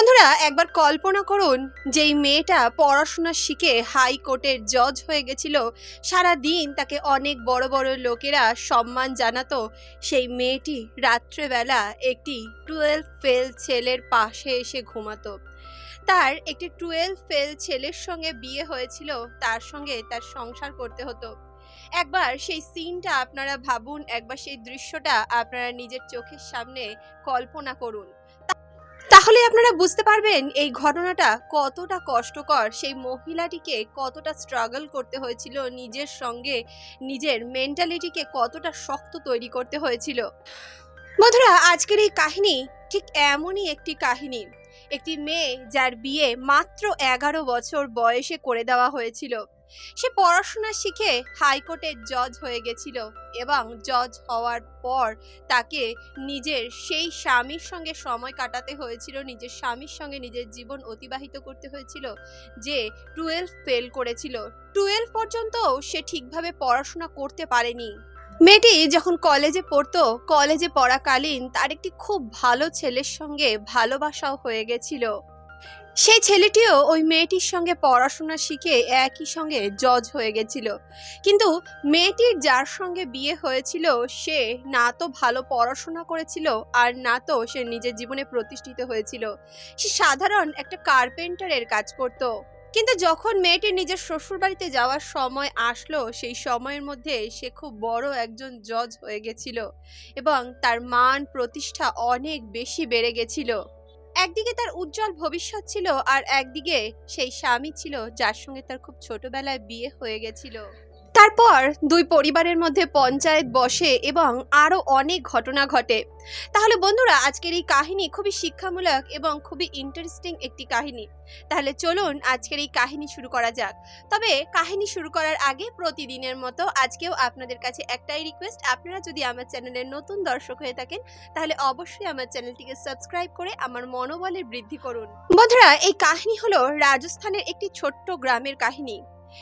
বন্ধুরা, একবার কল্পনা করুন, যেই মেয়েটা পড়াশোনা শিখে হাইকোর্টের জজ হয়ে গেছিল, সারা দিন তাকে অনেক বড় বড় লোকেরা সম্মান জানাতো। সেই মেয়েটি রাত্রেবেলা একটি টুয়েলভ ফেল ছেলের পাশে এসে ঘুমাতো। তার একটি টুয়েলভ ফেল ছেলের সঙ্গে বিয়ে হয়েছিল, তার সঙ্গে তার সংসার করতে হতো। একবার সেই সিনটা আপনারা ভাবুন, একবার সেই দৃশ্যটা আপনারা নিজের চোখের সামনে কল্পনা করুন। তাহলে আপনারা বুঝতে পারবেন এই ঘটনাটা কতটা কষ্টকর। সেই মহিলাটিকে কতটা স্ট্রাগল করতে হয়েছিল, নিজের সঙ্গে নিজের মেন্টালিটিকে কতটা শক্ত তৈরি করতে হয়েছিল। বন্ধুরা, আজকের এই কাহিনী ঠিক এমনই একটি কাহিনী। একটি মেয়ে যার বিয়ে মাত্র এগারো বছর বয়সে করে দেওয়া হয়েছিল। সে পড়াশোনা শিখে হাইকোর্টের জজ হয়ে গেছিল এবং জজ হওয়ার পর তাকে নিজের সেই স্বামীর সঙ্গে সময় কাটাতে হয়েছিল, নিজের স্বামীর সঙ্গে নিজের জীবন অতিবাহিত করতে হয়েছিল যে টুয়েলভ ফেল করেছিল। টুয়েলভ পর্যন্ত সে ঠিকভাবে পড়াশোনা করতে পারেনি। মেয়েটি যখন কলেজে পড়তো, কলেজে পড়াকালীন তার একটি খুব ভালো ছেলের সঙ্গে ভালোবাসাও হয়ে গেছিল। সেই ছেলেটিও ওই মেয়েটির সঙ্গে পড়াশোনা শিখে একই সঙ্গে জজ হয়ে গেছিল। কিন্তু মেয়েটির যার সঙ্গে বিয়ে হয়েছিল, সে না তো ভালো পড়াশোনা করেছিল আর না তো সে নিজের জীবনে প্রতিষ্ঠিত হয়েছিল। সে সাধারণ একটা কার্পেন্টারের কাজ করত। কিন্তু যখন মেয়েটি নিজের শ্বশুরবাড়িতে যাওয়ার সময় আসলো, সেই সময়ের মধ্যে সে খুব বড় একজন জজ হয়ে গেছিল এবং তার মান প্রতিষ্ঠা অনেক বেশি বেড়ে গেছিল। একদিকে তার উজ্জ্বল ভবিষ্যৎ ছিল আর একদিকে সেই স্বামী ছিল যার সঙ্গে তার খুব ছোটবেলায় বিয়ে হয়ে গেছিল। তারপর দুই পরিবারের মধ্যে পঞ্চায়েত বসে এবং আরও অনেক ঘটনা ঘটে। তাহলে বন্ধুরা, আজকের এই কাহিনী খুবই শিক্ষামূলক এবং খুবই ইন্টারেস্টিং একটি কাহিনী। তাহলে চলুন আজকের এই কাহিনী শুরু করা যাক। তবে কাহিনী শুরু করার আগে প্রতিদিনের মতো আজকেও আপনাদের কাছে একটাই রিকোয়েস্ট আপনারা যদি আমার চ্যানেলের নতুন দর্শক হয়ে থাকেন, তাহলে অবশ্যই আমার চ্যানেলটিকে সাবস্ক্রাইব করে আমার মনোবলের বৃদ্ধি করুন। বন্ধুরা, এই কাহিনী হলো রাজস্থানের একটি ছোট্ট গ্রামের কাহিনী।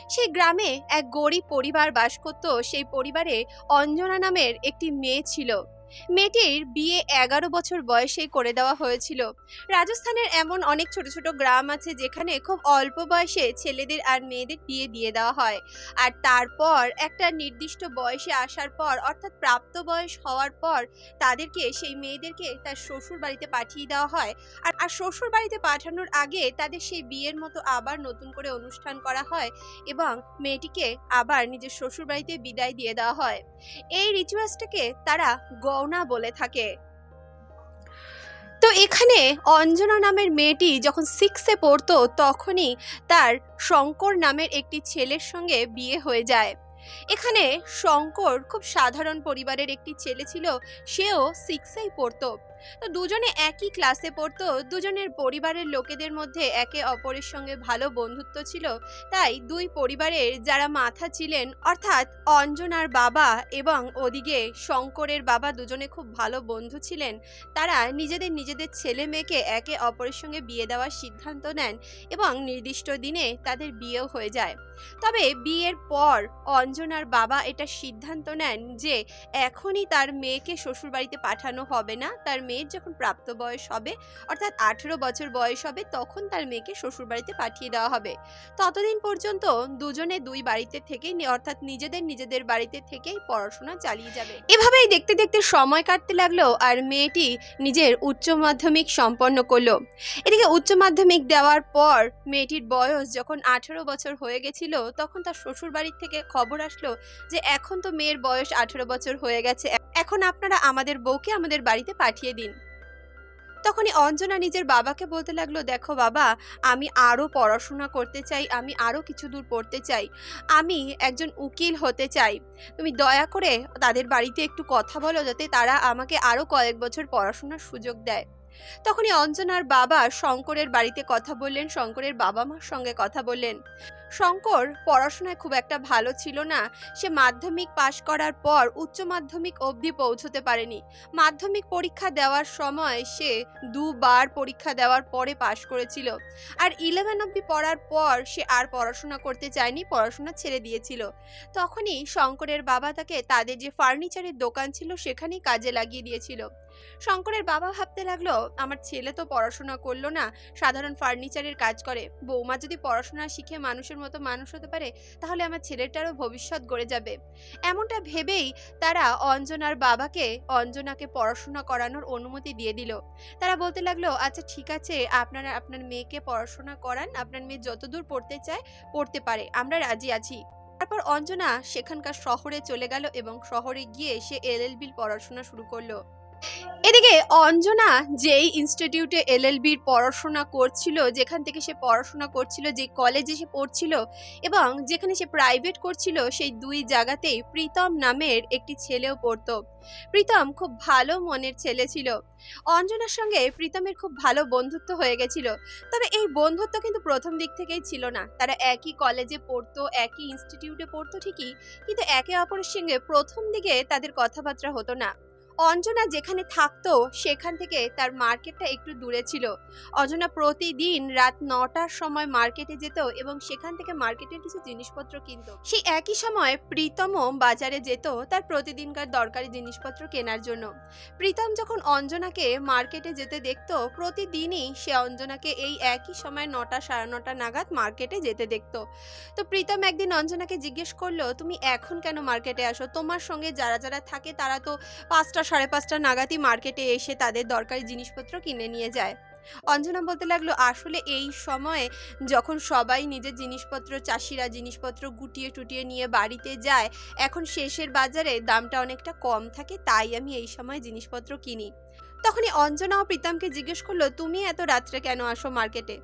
সেই গ্রামে এক গরিব পরিবার বাস করত। সেই পরিবারে অঞ্জনা নামের একটি মেয়ে ছিল। মেয়েটির বিয়ে এগারো বছর বয়সেই করে দেওয়া হয়েছিল। রাজস্থানের এমন অনেক ছোট ছোট গ্রাম আছে যেখানে খুব অল্প বয়সে ছেলেদের আর মেয়েদের বিয়ে দিয়ে দেওয়া হয়। আর তারপর একটা নির্দিষ্ট বয়সে আসার পর, অর্থাৎ প্রাপ্ত বয়স হওয়ার পর, তাদেরকে, সেই মেয়েদেরকে তার শ্বশুর বাড়িতে পাঠিয়ে দেওয়া হয়। আর আর শ্বশুর বাড়িতে পাঠানোর আগে তাদের সেই বিয়ের মতো আবার নতুন করে অনুষ্ঠান করা হয় এবং মেয়েটিকে আবার নিজের শ্বশুর বাড়িতে বিদায় দিয়ে দেওয়া হয়। এই রিচুয়ালসটাকে তারা গয়না বলে থাকে। তো এখানে অঞ্জনা নামের মেয়েটি যখন সিক্সে পড়তো, তখনই তার শঙ্কর নামের একটি ছেলের সঙ্গে বিয়ে হয়ে যায়। এখানে শঙ্কর খুব সাধারণ পরিবারের একটি ছেলে ছিল, সেও সিক্সেই পড়তো। তো দুজনে একই ক্লাসে পড়তো। দুজনের পরিবারের লোকেদের মধ্যে একে অপরের সঙ্গে ভালো বন্ধুত্ব ছিল। তাই দুই পরিবারের যারা মাথা ছিলেন, অর্থাৎ অঞ্জনার বাবা এবং ওদিকে শঙ্করের বাবা দুজনে খুব ভালো বন্ধু ছিলেন। তারা নিজেদের নিজেদের ছেলে মেয়েকে একে অপরের সঙ্গে বিয়ে দেওয়ার সিদ্ধান্ত নেন এবং নির্দিষ্ট দিনে তাদের বিয়েও হয়ে যায়। তবে বিয়ের পর অঞ্জনার বাবা এটা সিদ্ধান্ত নেন যে এখনই তার মেয়েকে শ্বশুরবাড়িতে পাঠানো হবে না, তার মেয়ের যখন প্রাপ্ত বয়স হবে, অর্থাৎ আঠেরো বছর বয়স হবে, তখন তার মেয়েকে শ্বশুরবাড়িতে পাঠিয়ে দেওয়া হবে। ততদিন পর্যন্ত দুজনে দুই বাড়িতে থেকেই অর্থাৎ নিজেদের নিজেদের বাড়িতে থেকেই পড়াশোনা চালিয়ে যাবে। এভাবেই দেখতে দেখতে সময় কাটতে লাগল আর মেয়েটি নিজের উচ্চ মাধ্যমিক সম্পন্ন করল। এদিকে উচ্চ মাধ্যমিক দেওয়ার পর মেয়েটির বয়স যখন আঠেরো বছর হয়ে গেছিল, তখন তার শ্বশুর বাড়ির থেকে খবর আসলো যে এখন তো মেয়ের বয়স আঠেরো বছর হয়ে গেছে। এখন আপনারা আমাদের বউকে আমাদের বাড়িতে পাঠিয়ে দিন। তখনই অঞ্জনা নিজের বাবাকে বলতে লাগল, দেখো বাবা, আমি আরও পড়াশোনা করতে চাই, আমি আরও কিছু দূর পড়তে চাই। আমি একজন উকিল হতে চাই। তুমি দয়া করে তাদের বাড়িতে একটু কথা বলো যাতে তারা আমাকে আরও কয়েক বছর পড়াশোনার সুযোগ দেয়। তখনই অঞ্জনার বাবা শঙ্করের বাড়িতে কথা বললেন, শঙ্করের বাবা মার সঙ্গে কথা বললেন। শঙ্কর পড়াশোনায় খুব একটা ভালো ছিল না। সে মাধ্যমিক পাশ করার পর উচ্চ মাধ্যমিক অবধি পৌঁছতে পারেনি। মাধ্যমিক পরীক্ষা দেওয়ার সময় সে দুবার পরীক্ষা দেওয়ার পরে পাশ করেছিল। আর ইলেভেন অবধি পড়ার পর সে আর পড়াশোনা করতে চায়নি, পড়াশোনা ছেড়ে দিয়েছিল। তখনই শঙ্করের বাবা তাকে তাদের যে ফার্নিচারের দোকান ছিল সেখানেই কাজে লাগিয়ে দিয়েছিল। শঙ্করের বাবা ভাবতে লাগল, আমার ছেলে তো পড়াশোনা করল না, সাধারণ ফার্নিচারের কাজ করে। বৌমা যদি পড়াশোনা শিখে মানুষের মতো মানুষ হতে পারে, তাহলে আমার ছেলেটারও ভবিষ্যৎ গড়ে যাবে। এমনটা ভেবেই তারা অঞ্জনার বাবাকে, অঞ্জনাকে পড়াশোনা করানোর অনুমতি দিয়ে দিল। তারা বলতে লাগল আচ্ছা ঠিক আছে, আপনারা আপনার মেয়েকে পড়াশোনা করান, আপনার মেয়ে যতদূর পড়তে চায়, পড়তে পারে, আমরা রাজি আছি। তারপর অঞ্জনা সেখানকার শহরে চলে গেল এবং শহরে গিয়ে সে এল এলএলবির পড়াশোনা শুরু করল। এদিকে অঞ্জনা যেই ইনস্টিটিউটে এলএলবির পড়াশোনা করছিল, যেখান থেকে সে পড়াশোনা করছিল, যে কলেজে সে পড়ছিল এবং যেখানে সে প্রাইভেট করছিল, সেই দুই জায়গাতেই প্রীতম নামের একটি ছেলেও পড়তো। প্রীতম খুব ভালো মনের ছেলে ছিল। অঞ্জনার সঙ্গে প্রীতমের খুব ভালো বন্ধুত্ব হয়ে গেছিল। তবে এই বন্ধুত্ব কিন্তু প্রথম দিক থেকেই ছিল না। তারা একই কলেজে পড়তো, একই ইনস্টিটিউটে পড়তো ঠিকই, কিন্তু একে অপরের সঙ্গে প্রথম দিকে তাদের কথাবার্তা হতো না। অঞ্জনা যেখানে থাকতো, সেখান থেকে তার মার্কেটটা একটু দূরে ছিল। অঞ্জনা প্রতিদিন রাত নটার সময় মার্কেটে যেত এবং সেখান থেকে মার্কেটের কিছু জিনিসপত্র কিনতো। সেই একই সময় প্রীতমও বাজারে যেত, তার প্রতিদিনকার দরকারি জিনিসপত্র কেনার জন্য। প্রীতম যখন অঞ্জনাকে মার্কেটে যেতে দেখতো, প্রতিদিনই সে অঞ্জনাকে এই একই সময় নটা, সাড়ে নটা নাগাদ মার্কেটে যেতে দেখতো। তো প্রীতম একদিন অঞ্জনাকে জিজ্ঞেস করল, তুমি এখন কেন মার্কেটে আসো? তোমার সঙ্গে যারা যারা থাকে তারা তো পাঁচটা সাড়ে পাঁচটা নাগাদই মার্কেটে এসে তাদের দরকারি জিনিসপত্র কিনে নিয়ে যায়। অঞ্জনা বলতে লাগল, আসলে এই সময়ে যখন সবাই নিজের জিনিসপত্র, চাষিরা জিনিসপত্র গুটিয়ে টুটিয়ে নিয়ে বাড়িতে যায়, এখন শেষের বাজারে দামটা অনেকটা কম থাকে, তাই আমি এই সময় জিনিসপত্র কিনি। তখনই অঞ্জনা ও প্রীতমকে জিজ্ঞেস করল, তুমি এত রাত্রে কেন আসো মার্কেটে?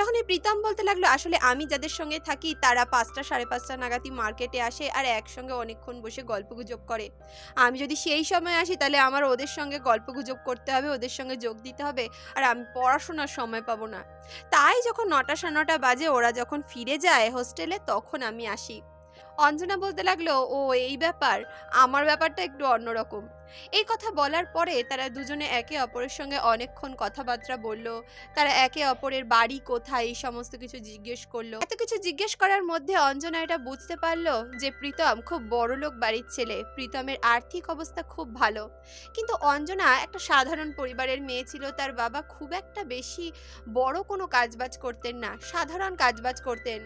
তখন এই প্রীতম বলতে লাগল, আসলে আমি যাদের সঙ্গে থাকি তারা পাঁচটা, সাড়ে পাঁচটা নাগাদই মার্কেটে আসে আর একসঙ্গে অনেকক্ষণ বসে গল্প গুজব করে। আমি যদি সেই সময় আসি তাহলে আমার ওদের সঙ্গে গল্প গুজব করতে হবে, ওদের সঙ্গে যোগ দিতে হবে আর আমি পড়াশোনার সময় পাবো না। তাই যখন নটা সাড়ে নটা বাজে, ওরা যখন ফিরে যায় হোস্টেলে, তখন আমি আসি। অঞ্জনা বলতে লাগল, ও, এই ব্যাপার। আমার ব্যাপারটা একটু অন্যরকম। এই কথা বলার পরে তারা দুজনে একে অপরের সঙ্গে অনেকক্ষণ কথাবার্তা বলল। তারা একে অপরের বাড়ি কোথায় এই সমস্ত কিছু জিজ্ঞেস করল। এত কিছু জিজ্ঞেস করার মধ্যে অঞ্জনা এটা বুঝতে পারল যে প্রীতম খুব বড়লোক বাড়ির ছেলে। প্রীতমের আর্থিক অবস্থা খুব ভালো। কিন্তু অঞ্জনা একটা সাধারণ পরিবারের মেয়ে ছিল, তার বাবা খুব একটা বেশি বড় কোনো কাজবাজ করতেন না, সাধারণ কাজবাজ করতেন।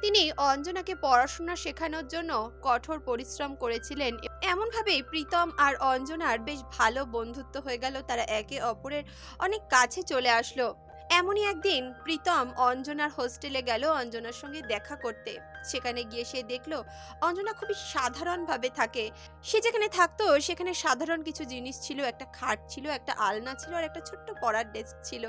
তিনি অঞ্জনাকে পড়াশোনা শেখানোর জন্য কঠোর পরিশ্রম করেছিলেন। এমনভাবেই প্রীতম আর অঞ্জনার বেশ ভালো বন্ধুত্ব হয়ে গেল। তারা একে অপরের অনেক কাছে চলে আসলো। এমনই একদিন প্রীতম অঞ্জনার হোস্টেলে গেল অঞ্জনার সঙ্গে দেখা করতে। সেখানে গিয়ে সে দেখল অঞ্জনা খুবই সাধারণভাবে থাকে। সে যেখানে থাকতো সেখানে সাধারণ কিছু জিনিস ছিল, একটা খাট ছিল, একটা আলনা ছিল আর একটা ছোট্ট পড়ার ডেস্ক ছিল।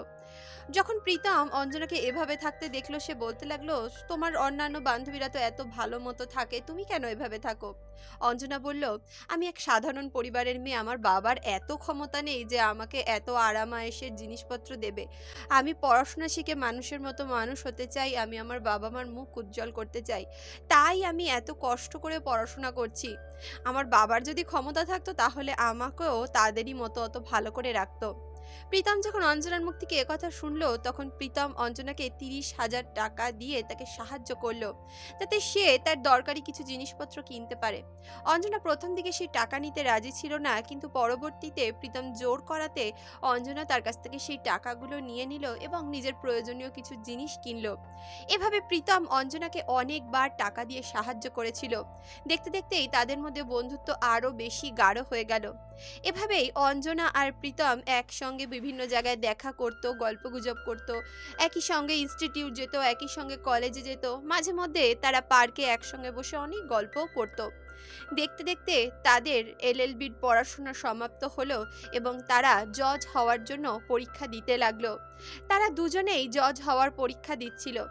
যখন প্রীতম অঞ্জনাকে এভাবে থাকতে দেখল, সে বলতে লাগল, তোমার অন্যান্য বান্ধবীরা তো এত ভালো মতো থাকে, তুমি কেন এভাবে থাকো? অঞ্জনা বলল, আমি এক সাধারণ পরিবারের মেয়ে, আমার বাবার এত ক্ষমতা নেই যে আমাকে এত আরামায়েশের জিনিসপত্র দেবে। আমি পড়াশোনা শিখে মানুষের মতো মানুষ হতে চাই, আমি আমার বাবা মার মুখ উজ্জ্বল করতে চাই, তাই আমি এত কষ্ট করে পড়াশোনা করছি। আমার বাবার যদি ক্ষমতা থাকতো, তাহলে আমাকেও তাদেরই মতো অত ভালো করে রাখতো। প্রীতম যখন অঞ্জনার মুখ থেকে একথা শুনলো, তখন প্রীতম অঞ্জনাকে তিরিশ হাজার টাকা দিয়ে তাকে সাহায্য করল। যাতে সে তার দরকারি কিছু জিনিসপত্র কিনতে পারে। অঞ্জনা প্রথম দিকে সেই টাকা নিতে রাজি ছিল না, কিন্তু পরবর্তীতে প্রীতম জোর করাতে অঞ্জনা তার কাছ থেকে সেই টাকাগুলো নিয়ে নিল এবং নিজের প্রয়োজনীয় কিছু জিনিস কিনলো। এভাবে প্রীতম অঞ্জনাকে অনেকবার টাকা দিয়ে সাহায্য করেছিল। দেখতে দেখতেই তাদের মধ্যে বন্ধুত্ব আরও বেশি গাঢ় হয়ে গেল। এভাবেই অঞ্জনা আর প্রীতম একসঙ্গে বিভিন্ন জায়গায় দেখা করতো, গল্প গুজব করতো। একই সঙ্গে ইনস্টিটিউট যেত, একই সঙ্গে কলেজে যেত। মাঝে মধ্যে তারা পার্কে একসঙ্গে বসে অনেক গল্পও করতো। দেখতে দেখতে তাদের এলএলবির পড়াশোনা সমাপ্ত হলো এবং তারা জজ হওয়ার জন্য পরীক্ষা দিতে লাগল। তারা দুজনেই জজ হওয়ার পরীক্ষা দিচ্ছিল।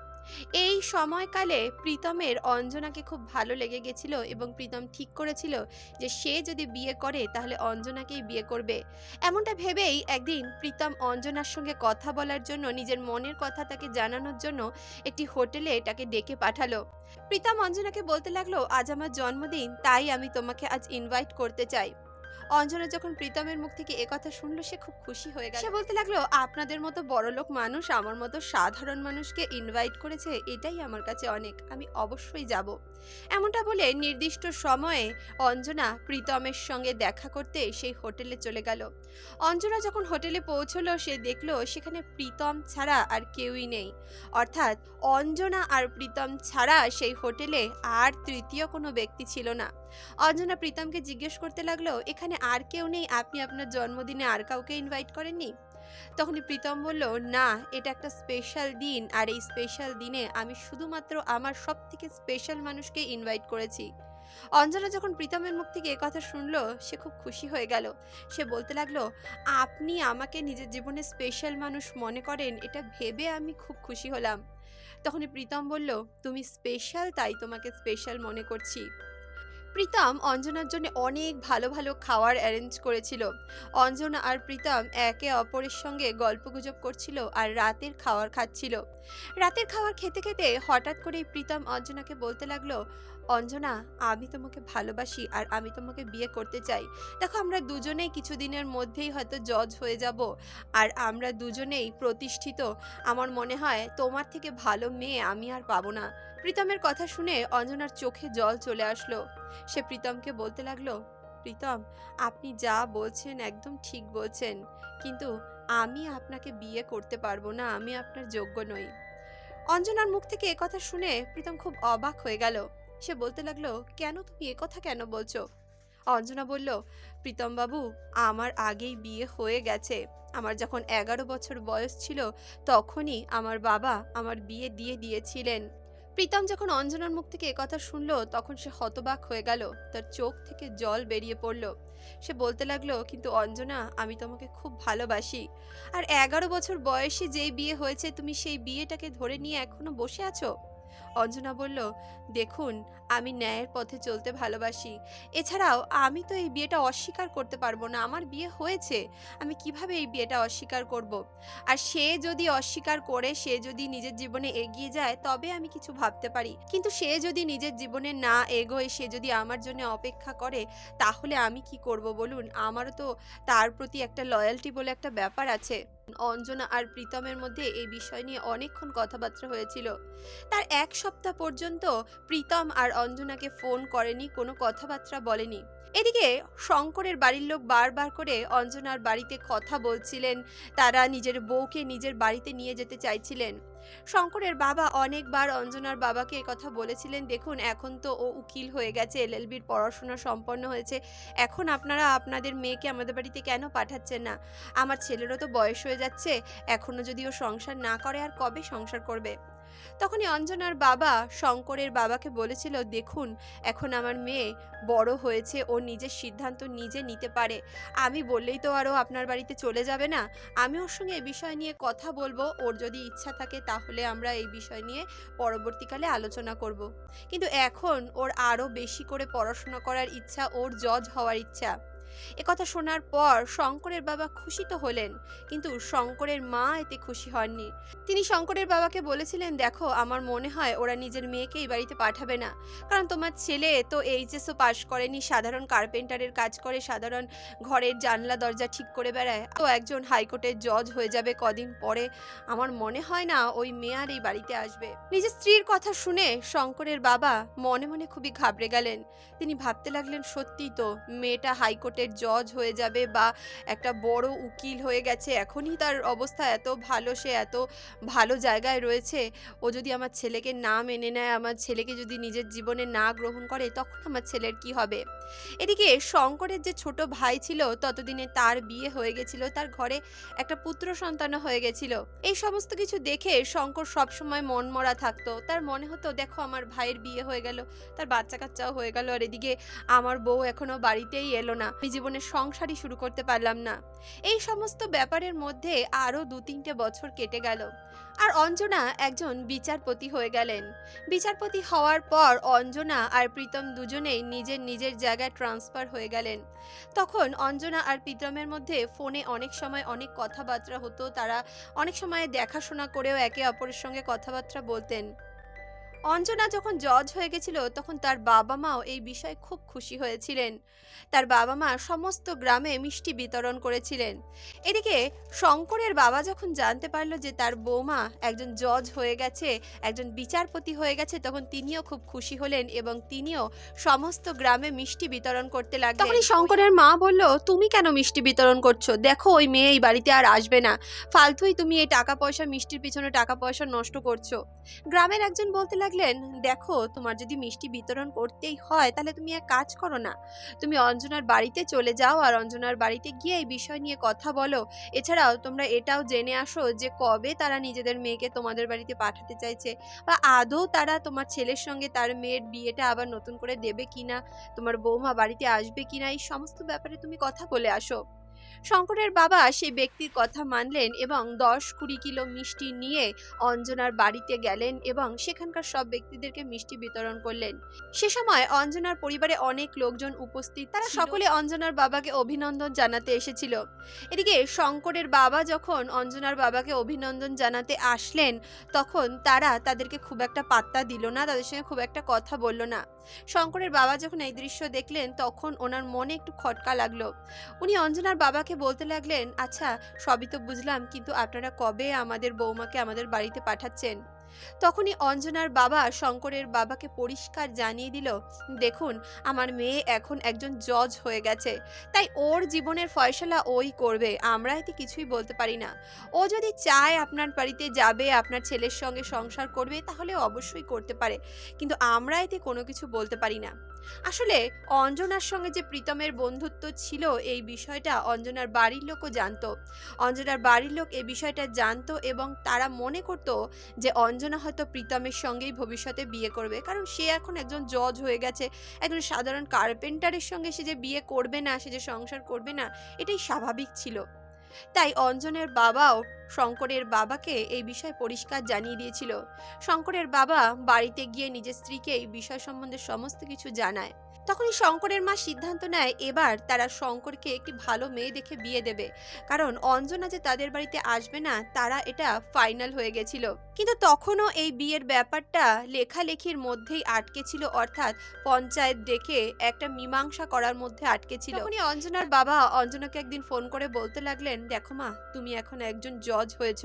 এই সময়কালে প্রীতমের অঞ্জনাকে খুব ভালো লেগে গেছিল এবং প্রীতম ঠিক করেছিল যে সে যদি বিয়ে করে তাহলে অঞ্জনাকেই বিয়ে করবে। এমনটা ভেবেই একদিন প্রীতম অঞ্জনার সঙ্গে কথা বলার জন্য নিজের মনের কথা তাকে জানানোর জন্য একটি হোটেলে তাকে ডেকে পাঠালো। প্রীতম অঞ্জনাকে বলতে লাগল, আজ আমার জন্মদিন, তাই আমি তোমাকে আজ ইনভাইট করতে চাই। অঞ্জনা যখন প্রীতমের মুখ থেকে একথা শুনলো, সে খুব খুশি হয়ে গেল। সে বলতে লাগল, আপনাদের মতো বড়লোক মানুষ, আমার মতো সাধারণ মানুষকে ইনভাইট করেছে, এটাই আমার কাছে অনেক, আমি অবশ্যই যাব। এমনটা বলে নির্দিষ্ট সময়ে অঞ্জনা প্রীতমের সঙ্গে দেখা করতে সেই হোটেলে চলে গেল। অঞ্জনা যখন হোটেলে পৌঁছলো, সে দেখল সেখানে প্রীতম ছাড়া আর কেউই নেই। অর্থাৎ অঞ্জনা আর প্রীতম ছাড়া সেই হোটেলে আর তৃতীয় কোনো ব্যক্তি ছিল না। অঞ্জনা প্রীতমকে জিজ্ঞেস করতে লাগল, এখানে আর কেউ নেই? আপনি আপনার জন্মদিনে আর কাউকে ইনভাইট করেননি? তখনই প্রীতম বলল, না, এটা একটা স্পেশাল দিন, আর এই স্পেশাল দিনে আমি শুধুমাত্র আমার সব থেকে স্পেশাল মানুষকে ইনভাইট করেছি। অঞ্জনা যখন প্রীতমের মুখ থেকে কথা শুনলো, সে খুব খুশি হয়ে গেল। সে বলতে লাগল, আপনি আমাকে নিজের জীবনে স্পেশাল মানুষ মনে করেন? এটা ভেবে আমি খুব খুশি হলাম। তখনই প্রীতম বলল, তুমি স্পেশাল তাই তোমাকে স্পেশাল মনে করছি। প্রীতম অঞ্জনার জন্য অনেক ভালো ভালো খাওয়ার অ্যারেঞ্জ করেছিল। অঞ্জনা আর প্রীতম একে অপরের সঙ্গে গল্পগুজব করছিল আর রাতের খাওয়ার খাচ্ছিল। রাতের খাওয়ার খেতে খেতে হঠাৎ করেই প্রীতম অঞ্জনাকে বলতে লাগল অঞ্জনা, আমি তোমাকে ভালোবাসি আর আমি তোমাকে বিয়ে করতে চাই। দেখো আমরা দুজনেই কিছুদিনের মধ্যেই হয়তো জজ হয়ে যাব আর আমরা দুজনেই প্রতিষ্ঠিত। আমার মনে হয় তোমার থেকে ভালো মেয়ে আমি আর পাবো না। প্রীতমের কথা শুনে অঞ্জনার চোখে জল চলে আসলো। সে প্রীতমকে বলতে লাগল, প্রীতম, আপনি যা বলছেন একদম ঠিক বলছেন, কিন্তু আমি আপনাকে বিয়ে করতে পারব না, আমি আপনার যোগ্য নই। অঞ্জনার মুখ থেকে কথা শুনে প্রীতম খুব অবাক হয়ে গেল। সে বলতে লাগল, কেন তুমি এ কথা কেন বলছো? অঞ্জনা বলল প্রীতম বাবু আমার আগেই বিয়ে হয়ে গেছে। আমার যখন এগারো বছর বয়স ছিল, তখনই আমার বাবা আমার বিয়ে দিয়ে দিয়েছিলেন। প্রীতম যখন অঞ্জনার মুখ থেকে একথা শুনলো, তখন সে হতবাক হয়ে গেল। তার চোখ থেকে জল বেরিয়ে পড়ল। সে বলতে লাগল, কিন্তু অঞ্জনা, আমি তোমাকে খুব ভালোবাসি। আর এগারো বছর বয়সে যেই বিয়ে হয়েছে, তুমি সেই বিয়েটাকে ধরে নিয়ে এখনও বসে আছো? অঞ্জনা বলল, দেখুন, আমি ন্যায়ের পথে চলতে ভালোবাসি। এছাড়াও আমি তো এই বিয়েটা অস্বীকার করতে পারব না। আমার বিয়ে হয়েছে। আমি কীভাবে এই বিয়েটা অস্বীকার করব। আর সে যদি অস্বীকার করে, সে যদি নিজের জীবনে এগিয়ে যায়, তবে আমি কিছু ভাবতে পারি। কিন্তু সে যদি নিজের জীবনে না এগোয়, সে যদি আমার জন্য অপেক্ষা করে, তাহলে আমি কি করব বলুন? আমারও তো তার প্রতি একটা লয়্যালটি বলে একটা ব্যাপার আছে। অঞ্জনা আর প্রীতমের মধ্যে এই বিষয় নিয়ে অনেকক্ষণ কথাবার্তা হয়েছিল। তার এক সপ্তাহ পর্যন্ত প্রীতম আর অঞ্জনাকে ফোন করেনি, কোনো কথাবার্তা বলেনি। এদিকে শঙ্করের বাড়ির লোক বারবার করে অঞ্জনার বাড়িতে কথা বলছিলেন, তারা নিজের বউকে নিজের বাড়িতে নিয়ে যেতে চাইছিলেন। শঙ্করের বাবা অনেকবার অঞ্জনার বাবাকে কথা বলেছিলেন, দেখুন, এখন তো ও উকিল হয়ে গেছে এলএলবির পড়াশোনা সম্পন্ন হয়েছে। এখন আপনারা আপনাদের মেয়েকে আমাদের বাড়িতে কেন পাঠাচ্ছেন না? আমার ছেলেরও তো বয়স হয়ে যাচ্ছে এখনও যদি ও সংসার না করে, আর কবে সংসার করবে? তখনই অঞ্জনার বাবা শঙ্করের বাবাকে বলেছিল, দেখুন, এখন আমার মেয়ে বড় হয়েছে, ও নিজের সিদ্ধান্ত নিজে নিতে পারে। আমি বললেই তো আরও আপনার বাড়িতে চলে যাবে না। আমি ওর সঙ্গে এই বিষয় নিয়ে কথা বলব। ওর যদি ইচ্ছা থাকে তাহলে আমরা এই বিষয় নিয়ে পরবর্তীকালে আলোচনা করব। কিন্তু এখন ওর আরও বেশি করে পড়াশোনা করার ইচ্ছা, ওর জজ হওয়ার ইচ্ছা। একথা শোনার পর শঙ্করের বাবা খুশি তো হলেন, কিন্তু শঙ্করের মা এতে খুশি হননি। তিনি শঙ্করের বাবাকে বলেছিলেন, দেখো, আমার মনে হয় ওরা নিজের মেয়েকে এই বাড়িতে পাঠাবে না। কারণ তোমার ছেলে তো এইচএসও পাশ করেনি, সাধারণ কার্পেন্টারের কাজ করে, সাধারণ ঘরের জানলা দরজা ঠিক করে বেড়ায়। তো একজন হাইকোর্টের জজ হয়ে যাবে কদিন পরে। আমার মনে হয় না ওই মেয়ে আর এই বাড়িতে আসবে। নিজের স্ত্রীর কথা শুনে শঙ্করের বাবা মনে মনে খুবই ঘাবড়ে গেলেন। তিনি ভাবতে লাগলেন, সত্যিই তো, মেয়েটা হাইকোর্টের জজ হয়ে যাবে বা একটা বড় উকিল হয়ে গেছে, এখনই তার অবস্থা এত ভালো, সে এত ভালো জায়গায় রয়েছে। ও যদি আমার ছেলেকে না মেনে নেয়, আমার ছেলেকে যদি নিজের জীবনে না গ্রহণ করে, তখন আমার ছেলের কি হবে? এদিকে শঙ্করের যে ছোট ভাই ছিল, ততদিনে তার বিয়ে হয়ে গেছিল, তার ঘরে একটা পুত্র সন্তানও হয়ে গেছিল। এই সমস্ত কিছু দেখে শঙ্কর সবসময় মনমরা থাকতো। তার মনে হতো, দেখো, আমার ভাইয়ের বিয়ে হয়ে গেল, তার বাচ্চা কাচ্চাও হয়ে গেল, আর এদিকে আমার বউ এখনও বাড়িতেই এলো না। আমি জীবনে সংসারই শুরু করতে পারলাম না। এই সমস্ত ব্যাপারের মধ্যে আরও দু তিনটে বছর কেটে গেল। আর অঞ্জনা একজন বিচারপতি হয়ে গেলেন। বিচারপতি হওয়ার পর অঞ্জনা আর প্রীতম দুজনেই নিজের নিজের জায়গায় ট্রান্সফার হয়ে গেলেন। তখন অঞ্জনা আর প্রীতমের মধ্যে ফোনে অনেক সময় অনেক কথাবার্তা হতো, তারা অনেক সময় দেখাশোনা করেও একে অপরের সঙ্গে কথাবার্তা বলতেন। অঞ্জনা যখন জজ হয়ে গেছিল, তখন তার বাবা মাও এই বিষয়ে খুব খুশি হয়েছিলেন। তার বাবা মা সমস্ত গ্রামে মিষ্টি বিতরণ করেছিলেন। এদিকে শঙ্করের বাবা যখন জানতে পারল যে তার বৌমা একজন জজ হয়ে গেছে, একজন বিচারপতি হয়ে গেছে, তখন তিনিও খুব খুশি হলেন এবং তিনিও সমস্ত গ্রামে মিষ্টি বিতরণ করতে লাগলেন। তখনই শঙ্করের মা বলল, তুমি কেন মিষ্টি বিতরণ করছ? দেখো, ওই মেয়ে এই বাড়িতে আর আসবে না। ফালতুই তুমি এই টাকা পয়সা, মিষ্টির পিছনে টাকা পয়সা নষ্ট করছ। গ্রামের একজন বলতে লাগলেন দেখো, তোমার যদি মিষ্টি বিতরণ করতেই হয়, তাহলে তুমি এক কাজ করো না। তুমি অঞ্জনার বাড়িতে চলে যাও আর অঞ্জনার বাড়িতে গিয়ে এই বিষয় নিয়ে কথা বলো। এছাড়াও তোমরা এটাও জেনে আসো যে কবে তারা নিজেদের মেয়েকে তোমাদের বাড়িতে পাঠাতে চাইছে বা আদৌ তারা তোমার ছেলের সঙ্গে তার মেয়ের বিয়েটা আবার নতুন করে দেবে কিনা, তোমার বৌমা বাড়িতে আসবে কিনা, এই সমস্ত ব্যাপারে তুমি কথা বলে আসো। শঙ্করের বাবা সেই ব্যক্তির কথা মানলেন এবং দশ কুড়ি কিলো মিষ্টি নিয়ে অঞ্জনার বাড়িতে গেলেন এবং সেখানকার সব ব্যক্তিদেরকে মিষ্টি বিতরণ করলেন। সে সময় অঞ্জনার পরিবারে অনেক লোকজন উপস্থিত তারা সকলে অঞ্জনার বাবাকে অভিনন্দন জানাতে এসেছিল। এদিকে শঙ্করের বাবা যখন অঞ্জনার বাবাকে অভিনন্দন জানাতে আসলেন তখন তারা তাদেরকে খুব একটা পাত্তা দিল না তাদের সঙ্গে খুব একটা কথা বলল না। শঙ্করের বাবা যখন এই দৃশ্য দেখলেন তখন ওনার মনে একটু খটকা লাগল। উনি অঞ্জনার বাবাকে বলতে লাগলেন আচ্ছা সবই তো বুঝলাম কিন্তু আপনারা কবে আমাদের বৌমাকে আমাদের বাড়িতে পাঠাচ্ছেন? তখনই অঞ্জনার বাবা শঙ্করের বাবাকে পরিষ্কার জানিয়ে দিল, দেখুন, আমার মেয়ে এখন একজন জজ হয়ে গেছে। তাই ওর জীবনের ফয়সলা ওই করবে, আমরা এতে কিছুই বলতে পারি না। ও যদি চায় আপনার বাড়িতে যাবে, আপনার ছেলের সঙ্গে সংসার করবে, তাহলে অবশ্যই করতে পারে। কিন্তু আমরা এতে কোনো কিছু বলতে পারি না। আসলে অঞ্জনার সঙ্গে যে প্রীতমের বন্ধুত্ব ছিল, এই বিষয়টা অঞ্জনার বাড়ির লোকও জানতো। অঞ্জনার বাড়ির লোক এই বিষয়টা জানতো এবং তারা মনে করতো যে অঞ্জনা হয়তো প্রীতমের সঙ্গেই ভবিষ্যতে বিয়ে করবে। কারণ সে এখন একজন জজ হয়ে গেছে, একজন সাধারণ কার্পেন্টারের সঙ্গে সে যে বিয়ে করবে না, সে যে সংসার করবে না, এটাই স্বাভাবিক ছিল। তাই অঞ্জনের বাবাও শঙ্করের বাবাকে এই বিষয়ে পরিষ্কার জানিয়ে দিয়েছিল। শঙ্করের বাবা বাড়িতে গিয়ে নিজের স্ত্রীকে এই বিষয় সম্বন্ধে সমস্ত কিছু জানায়। তখনই শঙ্করের মা সিদ্ধান্ত নেয় এবার তারা শঙ্করকে একটি ভালো মেয়ে দেখে বিয়ে দেবে। কারণ অঞ্জনা যে তাদের বাড়িতে আসবে না, তারা এটা ফাইনাল হয়ে গেছিল। কিন্তু তখনও এই বিয়ের ব্যাপারটা লেখালেখির মধ্যেই আটকে ছিল, অর্থাৎ পঞ্চায়েত ডেকে একটা মীমাংসা করার মধ্যে আটকে ছিল। তখনই অঞ্জনার বাবা অঞ্জনাকে একদিন ফোন করে বলতে লাগলেন, দেখো মা, তুমি এখন একজন জজ হয়েছ।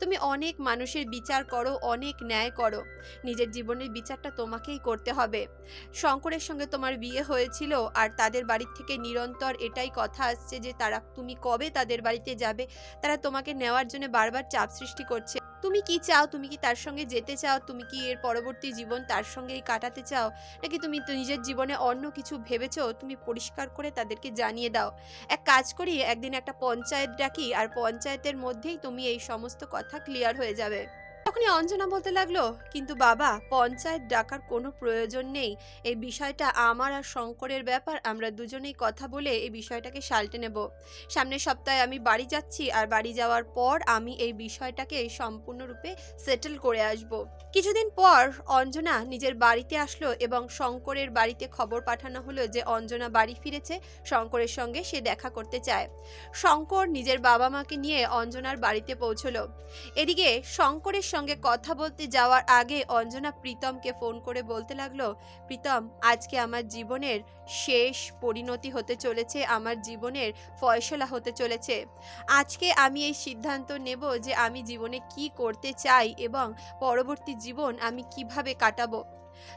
তুমি অনেক মানুষের বিচার করো, অনেক ন্যায় করো। নিজের জীবনের বিচারটা তোমাকেই করতে হবে। শঙ্করের সঙ্গে তোমার বিয়ে হয়েছিল আর তাদের বাড়ির থেকে নিরন্তর এটাই কথা আসছে যে তারা, তুমি কবে তাদের বাড়িতে যাবে? তারা তোমাকে নেওয়ার জন্য বারবার চাপ সৃষ্টি করছে। তুমি কি চাও? তুমি কি তার সঙ্গে যেতে চাও? তুমি কি এর পরবর্তী জীবন তার সঙ্গেই কাটাতে চাও? নাকি তুমি নিজের জীবনে অন্য কিছু ভেবেছো? তুমি পরিষ্কার করে তাদেরকে জানিয়ে দাও। এক কাজ করি, একদিন একটা পঞ্চায়েত ডাকি আর পঞ্চায়েতের মধ্যেই তুমি এই সমস্ত কথা ক্লিয়ার হয়ে যাবে। তখনই অঞ্জনা বলতে লাগল, কিন্তু বাবা, পঞ্চায়েত ডাকার কোনো প্রয়োজন নেই। এই বিষয়টা আমার আর শঙ্করের ব্যাপার, আমরা দুজনেই কথা বলে এই বিষয়টাকে সালটে নেব। সামনের সপ্তাহে আমি বাড়ি যাচ্ছি, আর বাড়ি যাওয়ার পর আমি এই বিষয়টাকে সম্পূর্ণরূপে সেটেল করে আসব। কিছুদিন পর অঞ্জনা নিজের বাড়িতে আসলো এবং শঙ্করের বাড়িতে খবর পাঠানো হলো যে অঞ্জনা বাড়ি ফিরেছে, শঙ্করের সঙ্গে সে দেখা করতে চায়। শঙ্কর নিজের বাবা মাকে নিয়ে অঞ্জনার বাড়িতে পৌঁছলো। এদিকে শঙ্করের সঙ্গে কথা বলতে যাওয়ার আগে অঞ্জনা প্রীতমকে ফোন করে বলতে লাগল, প্রীতম, আজকে আমার জীবনের শেষ পরিণতি হতে চলেছে, আমার জীবনের ফয়সলা হতে চলেছে। আজকে আমি এই সিদ্ধান্ত নেব যে আমি জীবনে কি করতে চাই এবং পরবর্তী জীবন আমি কীভাবে কাটাবো।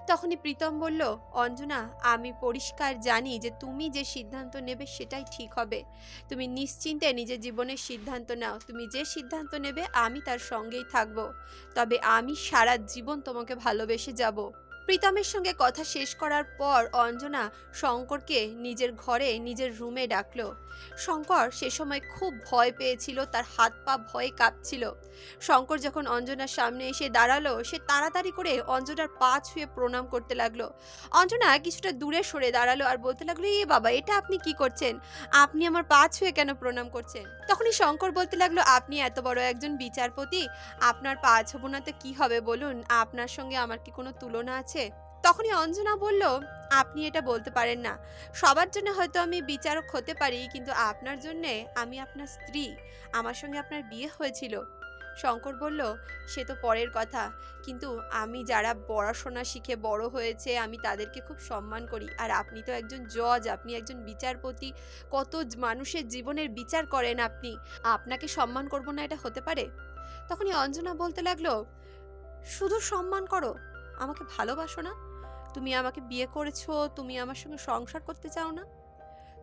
তখনই প্রীতম বলল, অঞ্জনা, আমি পরিষ্কার জানি যে তুমি যে সিদ্ধান্ত নেবে সেটাই ঠিক হবে। তুমি নিশ্চিন্তে নিজের জীবনের সিদ্ধান্ত নাও। তুমি যে সিদ্ধান্ত নেবে, আমি তার সঙ্গেই থাকব। তবে আমি সারা জীবন তোমাকে ভালোবেসে যাব। প্রীতমের সঙ্গে কথা শেষ করার পর অঞ্জনা শঙ্করকে নিজের ঘরে, নিজের রুমে ডাকলো। শঙ্কর সে সময় খুব ভয় পেয়েছিল, তার হাত পা ভয়ে কাঁপছিল। শঙ্কর যখন অঞ্জনার সামনে এসে দাঁড়াল, সে তাড়াতাড়ি করে অঞ্জনার পা ছুঁয়ে প্রণাম করতে লাগল। অঞ্জনা কিছুটা দূরে সরে দাঁড়াল আর বলতে লাগল, এ বাবা, এটা আপনি কি করছেন? আপনি আমার পা ছুঁয়ে কেন প্রণাম করছেন? তখনই শঙ্কর বলতে লাগল, আপনি এত বড় একজন বিচারপতি, আপনার পা ছবো না তো কি হবে বলুন? আপনার সঙ্গে আমার কি কোনো তুলনা আছে? তখনই অঞ্জনা বলল, আপনি এটা বলতে পারেন না। সবার জন্য হয়তো আমি বিচারক হতে পারি, কিন্তু আপনার জন্যে আমি আপনার স্ত্রী। আমার সঙ্গে আপনার বিয়ে হয়েছিল। শঙ্কর বলল, সে তো পরের কথা। কিন্তু আমি যারা পড়াশোনা শিখে বড় হয়েছে, আমি তাদেরকে খুব সম্মান করি। আর আপনি তো একজন জজ, আপনি একজন বিচারপতি। কত মানুষের জীবনের বিচার করেন আপনি। আপনাকে সম্মান করব না, এটা হতে পারে? তখনই অঞ্জনা বলতে লাগল, শুধু সম্মান করো। আমাকে ভালোবাসো না। তুমি আমাকে বিয়ে করেছ, তুমি আমার সঙ্গে সংসার করতে চাও না।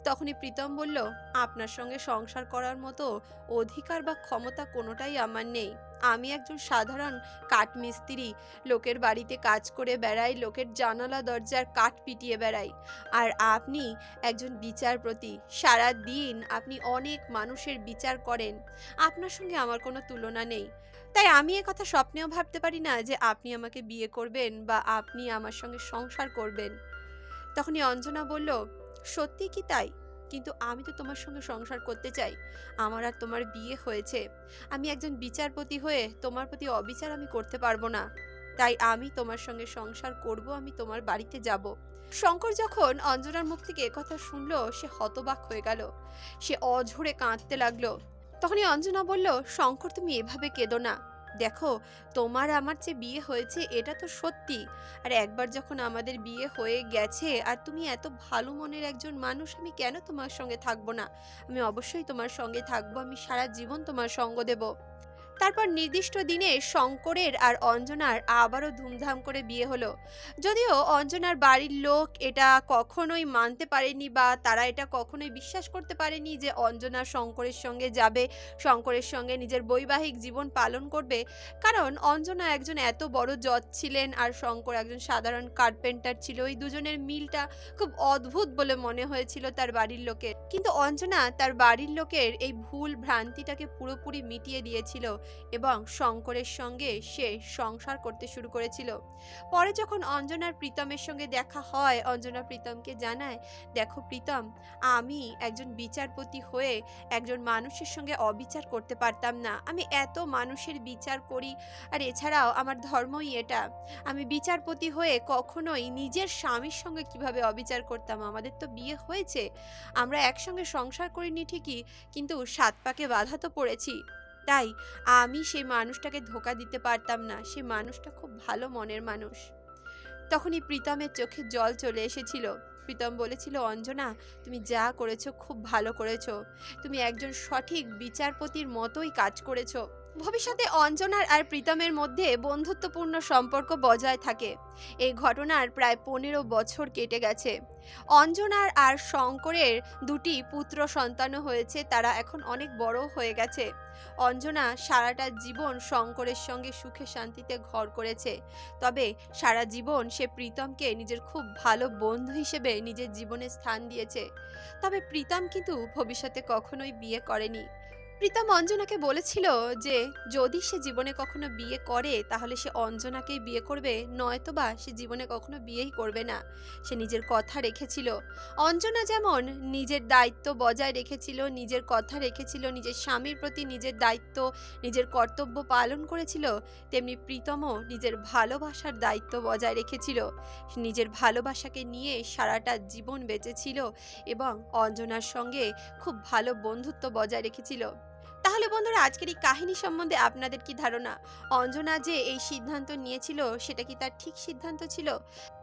তখনই প্রীতম বলল, আপনার সঙ্গে সংসার করার মতো অধিকার বা ক্ষমতা কোনোটাই আমার নেই। আমি একজন সাধারণ কাঠমিস্ত্রি, লোকের বাড়িতে কাজ করে বেড়াই, লোকের জানালা, দরজার কাঠ পিটিয়ে বেড়াই। আর আপনি একজন বিচারপতি। সারা দিন আপনি অনেক মানুষের বিচার করেন। আপনার সঙ্গে আমার কোনো তুলনা নেই। তাই আমি এ কথা স্বপ্নেও ভাবতে পারি না যে আপনি আমাকে বিয়ে করবেন বা আপনি আমার সঙ্গে সংসার করবেন। তখনই অঞ্জনা বলল, সত্যি কি তাই? কিন্তু আমি তো তোমার সঙ্গে সংসার করতে চাই। আমার আর তোমার বিয়ে হয়েছে। আমি একজন বিচারপতি হয়ে তোমার প্রতি অবিচার আমি করতে পারব না। তাই আমি তোমার সঙ্গে সংসার করব, আমি তোমার বাড়িতে যাব। শঙ্কর যখন অঞ্জনার মুখ থেকে একথা শুনলো, সে হতবাক হয়ে গেল। সে অঝরে কাঁদতে লাগল। তখনই অঞ্জনা বলল, শঙ্কর, তুমি এভাবে কেঁদো না। দেখো, তোমার আমার যে বিয়ে হয়েছে, এটা তো সত্যি। আর একবার যখন আমাদের বিয়ে হয়ে গেছে, আর তুমি এত ভালো মনের একজন মানুষ, আমি কেন তোমার সঙ্গে থাকব না? আমি অবশ্যই তোমার সঙ্গে থাকব, আমি সারা জীবন তোমার সঙ্গ দেব। তারপর নির্দিষ্ট দিনে শঙ্করের আর অঞ্জনার আবারও ধুমধাম করে বিয়ে হলো। যদিও অঞ্জনার বাড়ির লোক এটা কখনোই মানতে পারেনি বা তারা এটা কখনোই বিশ্বাস করতে পারেনি যে অঞ্জনা শঙ্করের সঙ্গে যাবে, শঙ্করের সঙ্গে নিজের বৈবাহিক জীবন পালন করবে। কারণ অঞ্জনা একজন এত বড় জজ ছিলেন আর শঙ্কর একজন সাধারণ কার্পেন্টার ছিল ওই দুজনের মিলটা খুব অদ্ভুত বলে মনে হয়েছিল তার বাড়ির লোকের। কিন্তু অঞ্জনা তার বাড়ির লোকের এই ভুল ভ্রান্তিটাকে পুরোপুরি মিটিয়ে দিয়েছিল। এবং শঙ্করের সঙ্গে সে সংসার করতে শুরু করেছিল। পরে যখন অঞ্জনার প্রীতমের সঙ্গে দেখা হয়, অঞ্জনা প্রীতমকে জানায়, দেখো প্রীতম, আমি একজন বিচারপতি হয়ে একজন মানুষের সঙ্গে অবিচার করতে পারতাম না। আমি এত মানুষের বিচার করি, আর এছাড়াও আমার ধর্মই এটা। আমি বিচারপতি হয়ে কখনোই নিজের স্বামীর সঙ্গে কীভাবে অবিচার করতাম? আমাদের তো বিয়ে হয়েছে। আমরা একসঙ্গে সংসার করিনি ঠিকই, কিন্তু সাত পাকে বাধা তো পড়েছি। তাই আমি সেই মানুষটাকে ধোকা দিতে পারতাম না, সে মানুষটা খুব ভালো মনের মানুষ। তখনই প্রীতমের চোখে জল চলে এসেছিল। প্রীতম বলেছিল, অঞ্জনা, তুমি যা করেছ, খুব ভালো করেছ। তুমি একজন সঠিক বিচারপতির মতোই কাজ করেছ। ভবিষ্যতে অঞ্জনার আর প্রীতমের মধ্যে বন্ধুত্বপূর্ণ সম্পর্ক বজায় থাকে। এই ঘটনার প্রায় পনেরো বছর কেটে গেছে। অঞ্জনার আর শঙ্করের দুটি পুত্র সন্তানও হয়েছে, তারা এখন অনেক বড় হয়ে গেছে। অঞ্জনা সারাটা জীবন শঙ্করের সঙ্গে সুখে শান্তিতে ঘর করেছে। তবে সারা জীবন সে প্রীতমকে নিজের খুব ভালো বন্ধু হিসেবে নিজের জীবনে স্থান দিয়েছে। তবে প্রীতম কিন্তু ভবিষ্যতে কখনোই বিয়ে করেনি। প্রীতম অঞ্জনাকে বলেছিল যে, যদি সে জীবনে কখনো বিয়ে করে, তাহলে সে অঞ্জনাকেই বিয়ে করবে, নয়তোবা সে জীবনে কখনো বিয়েই করবে না। সে নিজের কথা রেখেছিল। অঞ্জনা যেমন নিজের দায়িত্ব বজায় রেখেছিল, নিজের কথা রেখেছিল, নিজের স্বামীর প্রতি নিজের দায়িত্ব, নিজের কর্তব্য পালন করেছিল, তেমনি প্রীতমও নিজের ভালোবাসার দায়িত্ব বজায় রেখেছিল। নিজের ভালোবাসাকে নিয়ে সারাটা জীবন বেঁচেছিল এবং অঞ্জনার সঙ্গে খুব ভালো বন্ধুত্ব বজায় রেখেছিল। তাহলে বন্ধুরা, আজকের এই কাহিনী সম্বন্ধে আপনাদের কি ধারণা? অঞ্জনা যে এই সিদ্ধান্ত নিয়েছিল, সেটা কি তার ঠিক সিদ্ধান্ত ছিল?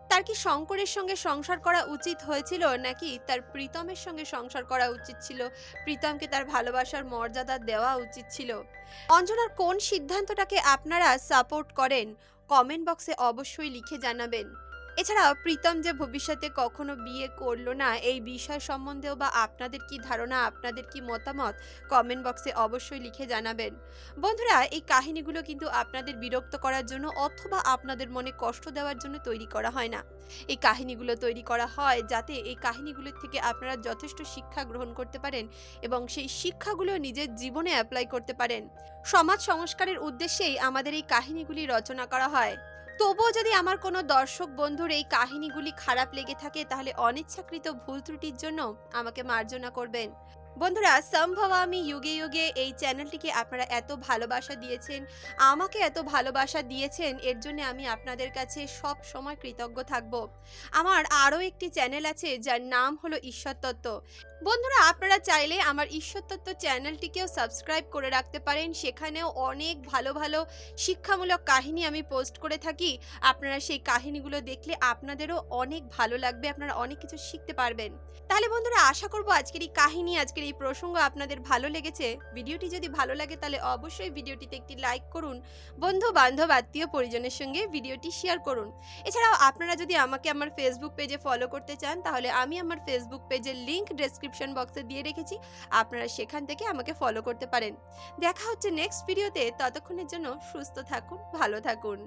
তার কি শঙ্করের সঙ্গে সংসার করা উচিত হয়েছিল, নাকি তার প্রীতমের সঙ্গে সংসার করা উচিত ছিল? প্রীতমকে তার ভালোবাসার মর্যাদা দেওয়া উচিত ছিল। অঞ্জনার কোন সিদ্ধান্তটাকে আপনারা সাপোর্ট করেন? কমেন্ট বক্সে অবশ্যই লিখে জানাবেন। এছাড়াও প্রীতম যে ভবিষ্যতে কখনো বিয়ে করল না, এই বিষয় সম্বন্ধেও বা আপনাদের কি ধারণা, আপনাদের কি মতামত কমেন্ট বক্সে অবশ্যই লিখে জানাবেন। বন্ধুরা, এই কাহিনীগুলো কিন্তু আপনাদের বিরক্ত করার জন্য অথবা আপনাদের মনে কষ্ট দেওয়ার জন্য তৈরি করা হয় না। এই কাহিনীগুলো তৈরি করা হয় যাতে এই কাহিনীগুলোর থেকে আপনারা যথেষ্ট শিক্ষা গ্রহণ করতে পারেন এবং সেই শিক্ষাগুলো নিজের জীবনে অ্যাপ্লাই করতে পারেন। সমাজ সংস্কারের উদ্দেশ্যেই আমাদের এই কাহিনীগুলি রচনা করা হয়। তবুও যদি আমার কোনো দর্শক বন্ধুর এই কাহিনীগুলি খারাপ লেগে থাকে, তাহলে অনিচ্ছাকৃত ভুল ত্রুটির জন্য আমাকে মার্জনা করবেন। বন্ধুরা, সম্ভব আমি যুগে যুগে এই চ্যানেলটিকে আপনারা এত ভালোবাসা দিয়েছেন, আমাকে এত ভালোবাসা দিয়েছেন, এর জন্য আমি আপনাদের কাছে সব সময় কৃতজ্ঞ থাকব। আমার আরও একটি চ্যানেল আছে, যার নাম হলো ঈশ্বর তত্ত্ব। বন্ধুরা, আপনারা চাইলে আমার ঈশ্বরতত্ত্ব চ্যানেলটিকেও সাবস্ক্রাইব করে রাখতে পারেন। সেখানেও অনেক ভালো ভালো শিক্ষামূলক কাহিনী আমি পোস্ট করে থাকি। আপনারা সেই কাহিনীগুলো দেখলে আপনাদেরও অনেক ভালো লাগবে, আপনারা অনেক কিছু শিখতে পারবেন। তাহলে বন্ধুরা, আশা করব আজকের এই কাহিনী, আজকের এই প্রসঙ্গ আপনাদের ভালো লেগেছে। ভিডিওটি যদি ভালো লাগে, তাহলে অবশ্যই ভিডিওটিতে একটি লাইক করুন। বন্ধু, বান্ধব, আত্মীয় পরিজনের সঙ্গে ভিডিওটি শেয়ার করুন। এছাড়াও আপনারা যদি আমাকে আমার ফেসবুক পেজে ফলো করতে চান, তাহলে আমি আমার ফেসবুক পেজের লিংক ডেসক্রিপশন বক্সে দিয়ে রেখেছি, আপনারা সেখান থেকে আমাকে ফলো করতে পারেন। দেখা হচ্ছে নেক্সট ভিডিওতে ততক্ষণের জন্য সুস্থ থাকুন, ভালো থাকুন।